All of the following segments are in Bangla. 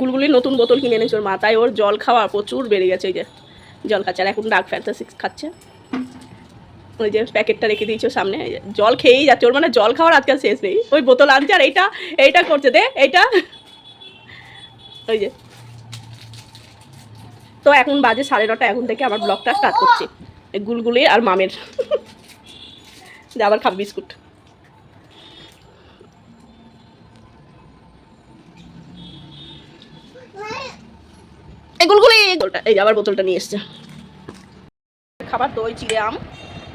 গুলগুলি নতুন বোতল কিনে এনেছে ওর মাথায় ওর জল খাওয়া প্রচুর বেড়ে গেছে ওই যে জল খাচ্ছে। আর এখন ডার্ক ফ্যান্টাসি খাচ্ছে। ওই যে প্যাকেটটা রেখে দিয়েছে সামনে জল খেয়েই যাচ্ছে। ওর মানে জল খাওয়ার আজকাল শেষ নেই। ওই বোতল আনছে আর এইটা এইটা করছে, দে এইটা। ওই যে। তো এখন বাজে সাড়ে নটা, এখন থেকে আমার ব্লগটা স্টার্ট করছি। গুলগুলি আর মামের। যে আবার খাবে বিস্কুট। এই আবার বোতলটা নিয়ে এসছে। খাবার দই, চিড়ে আম,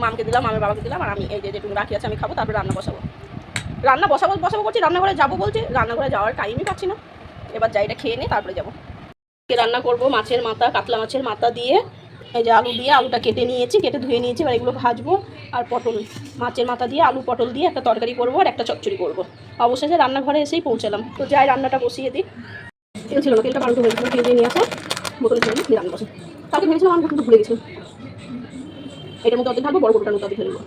মামকে দিলাম, মামের বাবাকে দিলাম, আর আমি এই যেটুকু রাখি আছে আমি খাব, তারপরে রান্না বসাবো। রান্না বসাবো বসাবো করছি রান্নাঘরে যাব বলছি, রান্নাঘরে যাওয়ার টাইমই পাচ্ছি না। এবার যাই এটা খেয়ে নিই তারপরে যাব। রান্না করব মাছের মাথা, কাতলা মাছের মাথা দিয়ে। এই যে আলু দিয়ে আলুটা কেটে নিয়েছি, কেটে ধুয়ে নিয়েছি, এবার এগুলো ভাজবো। আর পটল, মাছের মাথা দিয়ে আলু পটল দিয়ে একটা তরকারি করব আর একটা চচ্চড়ি করব। অবশেষে রান্নাঘরে এসেই পৌঁছালাম। তো যাই রান্নাটা বসিয়ে দিই। তেল ছিল না তেলটা পাল্টে তেল দিয়ে নিয়ে আসো। বোতলে দিয়ে রান্না বসে কালকে ভেবেছিলাম আমি কিন্তু ভুলে গেছিলাম এটার মধ্যে অর্ধেক ঢালবো, বড় বড়টার মধ্যে অর্ধেক ঢেলবো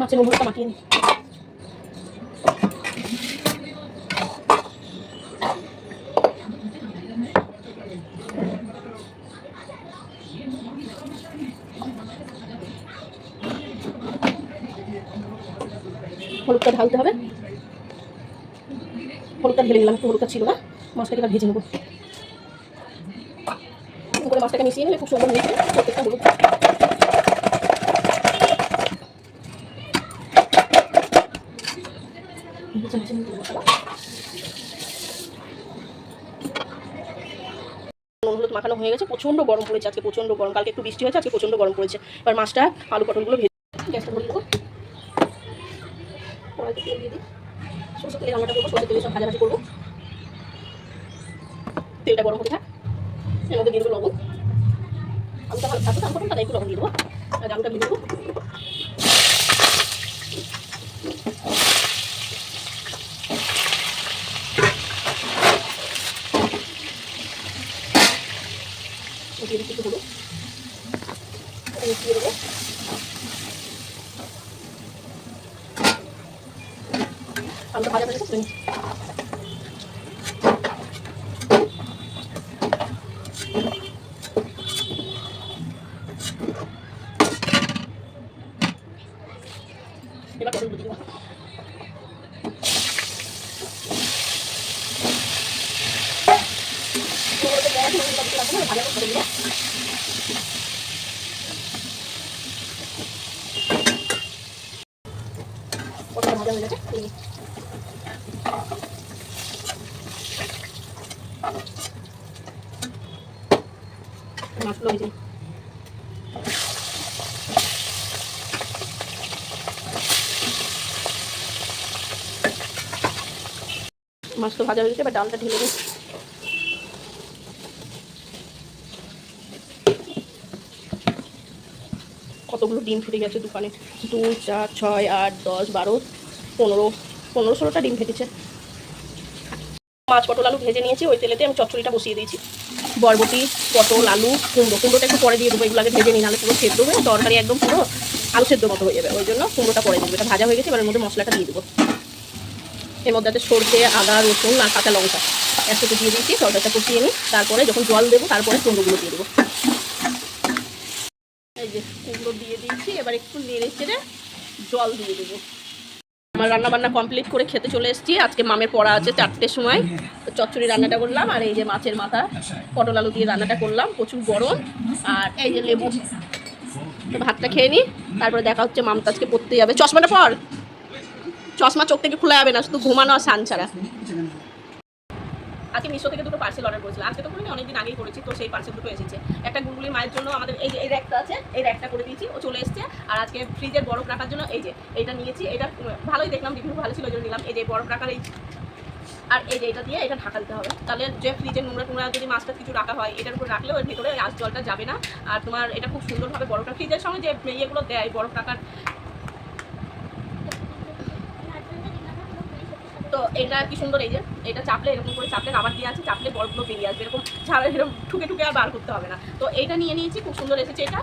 মাছের মুখটা মাখিয়ে নিই। হলুদটা ঢালতে হবে। হলুদটা ঢেলে নিলাম, একটু হলুদটা ছিল না মাছটাকে এবার ভেজে নেব। করে মাছটাকে মিশিয়ে নিলে খুব সুন্দর মিশে প্রত্যেকটা হলুদ। মাখানো হয়ে গেছে, প্রচণ্ড গরম পড়েছে আজকে, প্রচণ্ড গরম। কালকে একটু বৃষ্টি হয়েছে, আজকে প্রচণ্ড গরম পড়েছে। এবার মাছটা আলু পটলগুলো ভেজে গ্যাসটা ধরে দেবো দিয়ে দিই। সরষে তেলে রান্নাটা করব সরষে তেলে সব ভাজাভাজি করব। তেলটা গরম হতে থাক, এর মধ্যে দিয়ে দেবো লবণ। ভালো থাকবে তারপর তাদের একটু লবণ দিয়ে দেবো, আর আলুটা ভেজে দেবো দিয়ে দিচ্ছি একটু হলুদ এটা মিশিয়ে দেবো আলুটা ভাজা হয়ে গেছে এবার পটল দিয়ে দেবো ভাজা করে দেবো পটলটা ভাজা হয়ে গেছে এই নিন। মাছগুলো মাছ তো ভাজা হয়ে গেছে, এবার ডালটা ঢেলে দিই কতগুলো ডিম ফুটে গেছে দোকানে? দুই চার, ছয়, আট, দশ, বারো, পনেরো। পনেরো ষোলোটা ডিম ফেটেছে। মাছ, পটল, আলু ভেজে নিয়েছি, ওই তেলেতে আমি চচ্চড়িটা বসিয়ে দিয়েছি। বরবটি, পটল, আলু, কুমড়ো, কুমড়োটা একটু পরে দিয়ে দেবো এগুলো আগে ভেজে নিই, নাহলে পুরো সেদ্ধ হয়ে তরকারি একদম পুরো আলু সেদ্ধ মতো হয়ে যাবে। ওই জন্য কুমড়োটা পরে দেবো। এটা ভাজা হয়ে গেছে, এবার এর মধ্যে মশলাটা দিয়ে দেবো। এর মধ্যে আছে সর্ষে, আদা, রসুন, আর কাঁচা লঙ্কা। একসাথে দিয়ে দিয়েছি, তরকারিটা কষিয়ে নিই, তারপরে যখন জল দেবো, তারপরে কুমড়োগুলো দিয়ে দেবো। এই যে কুমড়ো দিয়ে দিয়েছি, এবার একটু নেড়ে চেড়ে জল দিয়ে দেবো। আমার রান্না বান্না কমপ্লিট করে খেতে চলে এসেছি। আজকে মামের পড়া আছে চারটের সময়। তো চচ্চড়ি রান্নাটা করলাম, আর এই যে মাছের মাথা, পটল আলু দিয়ে রান্নাটা করলাম, প্রচুর গরম। আর এই যে লেবু। তো ভাতটা খেয়ে নিই তারপরে দেখা হচ্ছে মামটা আজকে পড়তে যাবে চশমাটা পর। চশমা চোখ থেকে খোলা যাবে না, শুধু ঘুমানো আর সান ছাড়া। আজকে মিশো থেকে দুটো পার্সেল অর্ডার করেছিলাম আজকে তো করিনি অনেকদিন আগেই করেছি তো সেই পার্সেল দুটো এসেছে। একটা গুলগুলি মায়ের জন্য আমাদের এই যে, এই র্যাকটা আছে, এই র্যাকটা করে দিয়েছি, ও চলে এসেছে। আর আজকে ফ্রিজের বরফ রাখার জন্য এই যে এটা নিয়েছি এটা ভালোই দেখলাম রিভিউ ভালো ছিল জন্য নিলাম। এই যে, বরফ রাখার এই আর এই যে, এটা দিয়ে এটা ঢাকা দিতে হবে। তাহলে যে ফ্রিজের নোংরা টোংরা যদি মাছটা কিছু রাখা হয়, এটার উপর রাখলে ওর ভেতরে আজ জলটা যাবে না। আর তোমার এটা খুব সুন্দরভাবে বরফটা ফ্রিজের সঙ্গে যে ইয়েগুলো দেয়, বরফ রাখার তো এটা কি সুন্দর, এই যে, এটা চাপলে, এরকম করে চাপলে রাবার দিয়ে আছে, চাপলে বরফগুলো বেরিয়ে আসবে, এরকম ছাড়া, এরকম ঠুকে ঠুকে আর বার করতে হবে না। তো এইটা নিয়ে নিয়েছি, খুব সুন্দর এসেছে এটা।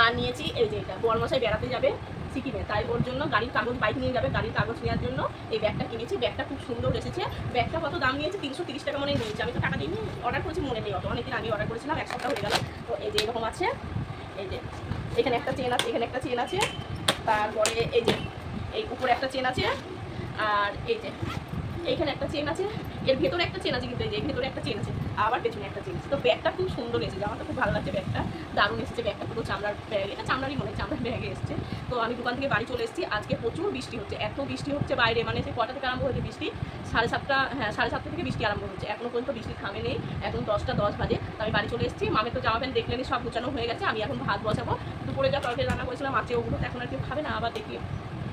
আর নিয়েছি এই যে এটা, বরমশাই বেড়াতে যাবে সিকিমে, তাই ওর জন্য গাড়ির কাগজ, বাইক নিয়ে যাবে গাড়ির কাগজ নেওয়ার জন্য। এই ব্যাগটা কিনেছি, ব্যাগটা খুব সুন্দর এসেছে। ব্যাগটা কত দাম নিয়েছে? তিনশো তিরিশ টাকা মনে নিয়েছে। আমি তো টাকা দিইনি অর্ডার করেছি, মনে নেই অত। অনেকদিন আগে অর্ডার করেছিলাম, এক সপ্তাহ হয়ে গেল। তো এই যে এরকম আছে, এই যে, এখানে একটা চেন আছে, এখানে একটা চেন আছে। তারপরে এই যে, এই উপরে একটা চেন আছে। আর এই যে এইখানে একটা চেন আছে, এর ভেতরে একটা চেন আছে, কিন্তু এই যে ভেতরে একটা চেন আছে, আবার পেছনে একটা চেন আছে। তো ব্যাগটা খুব সুন্দর এসেছে, আমার তো খুব ভালো লাগছে ব্যাগটা দারুণ এসেছে ব্যাগটা পুরো চামড়ার ব্যাগ এটা চামড়ারই মনে চামড়ার ব্যাগে এসেছে। তো আমি দোকান থেকে বাড়ি চলে এসেছি, আজকে প্রচুর বৃষ্টি হচ্ছে, এত বৃষ্টি হচ্ছে বাইরে মানে যে কটা থেকে আরম্ভ হয়েছে বৃষ্টি? সাড়ে সাতটা হ্যাঁ সাড়ে সাতটা থেকে বৃষ্টি আরম্ভ হচ্ছে, এখনও পর্যন্ত বৃষ্টি থামে নেই, এখন দশটা দশ বাজে। তো আমি বাড়ি চলে এসেছি, মামের তো জামা প্যান্ট দেখলেনি সব গুছানো হয়ে গেছে, আমি এখন ভাত বসাবো, দুপুরে যা তরকারি রান্না করেছিলাম মাছে ওগুলো এখন আর কেউ খাবে না, আবার দেখি।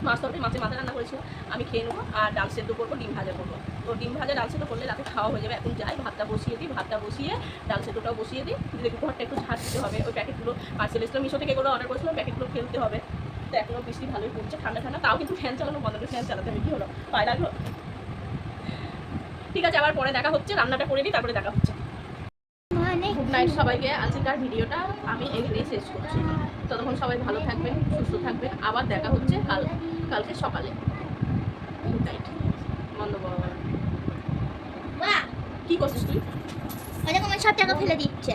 মাছ তরকারি মাছের মাথা রান্না করেছিলাম আমি খেয়ে নেব আর ডাল সেদ্ধ করব, ডিম ভাজা করব। তো ডিম ভাজা, ডাল সেদ্ধ করলে রাতে খাওয়া হয়ে যাবে। এখন যাই, ভাতটা বসিয়ে দিই, ভাতটা বসিয়ে ডাল সেদ্ধটাও বসিয়ে দিই। দেখি ঘরটা একটু ঝাঁট দিতে হবে। ওই প্যাকেটগুলো পার্সেল এসেছিল মিশো থেকে এগুলো অর্ডার করেছিলাম, প্যাকেটগুলো ফেলতে হবে। তো এখনও বৃষ্টি ভালোই পড়ছে, ঠান্ডা ঠান্ডা। তাও কিন্তু ফ্যান চালানো বন্ধ করে ফ্যান চালাতে হবে। কী হলো? পায়ে লাগল ঠিক আছে, আবার পরে দেখা হচ্ছে, রান্নাটা করে দিই তারপরে দেখা হচ্ছে। নাইট সবাইকে আজকের ভিডিওটা আমি এখানেই শেষ করছি। ততক্ষণ সবাই ভালো থাকবেন সুস্থ থাকবেন। আবার দেখা হচ্ছে কাল কালকে সকালে। Good night. বাহ! কি করছিস তুই? সব টাকা ফেলে দিচ্ছে।